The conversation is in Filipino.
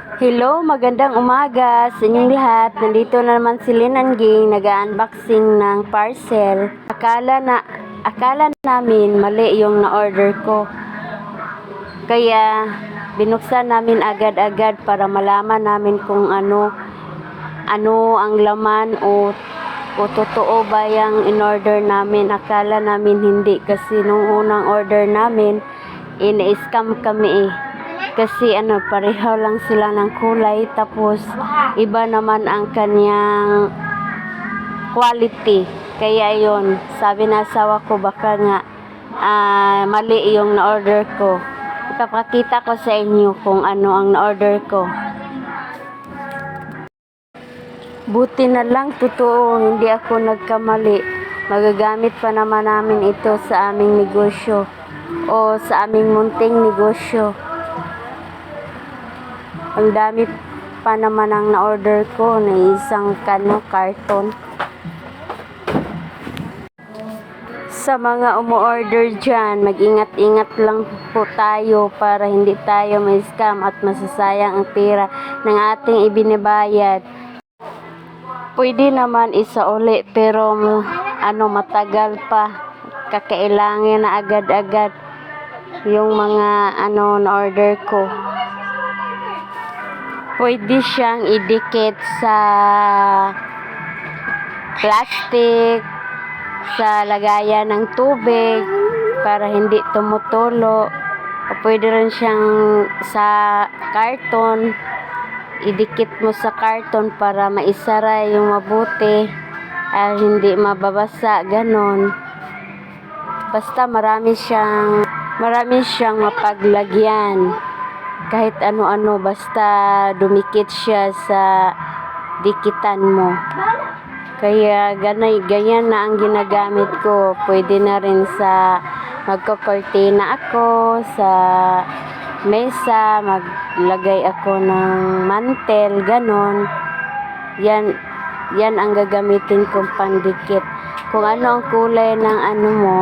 Hello, magandang umaga sa inyong lahat. Nandito na naman si Linan Ging, nag-unboxing ng parcel. Akala na akala namin mali yung na-order ko. Kaya binuksan namin agad-agad para malaman namin kung ano ano ang laman o o totoo ba yung in-order namin. Akala namin hindi kasi nung unang order namin, ina-scam kami eh. Kasi ano, pareho lang sila ng kulay tapos iba naman ang kanyang quality. Kaya yon sabi na asawa ko baka nga ah, mali yung na-order ko. Ipapakita ko sa inyo kung ano ang na-order ko. Buti na lang totoo, hindi ako nagkamali. Magagamit pa naman namin ito sa aming negosyo o sa aming munting negosyo. Ang dami pa naman ang na-order ko na isang kano karton. Sa mga umu-order dyan, mag-ingat-ingat lang po tayo para hindi tayo ma-scam at masasayang ang pera ng ating ibinibayad. Pwede naman isa uli pero ano matagal pa kakailangan na agad-agad yung mga ano na order ko. Pwede siyang idikit sa plastic, sa lagayan ng tubig para hindi tumutulo. O pwede rin siyang sa karton, idikit mo sa karton para maisara yung mabuti at hindi mababasa, ganon. Basta marami siyang marami siyang mapaglagyan. Kahit ano-ano basta dumikit siya sa dikitan mo. Kaya ganay, ganyan na ang ginagamit ko. Pwede na rin sa magkokortina ako, sa mesa, maglagay ako ng mantel, ganon. Yan, yan ang gagamitin kong pandikit. Kung ano ang kulay ng ano mo,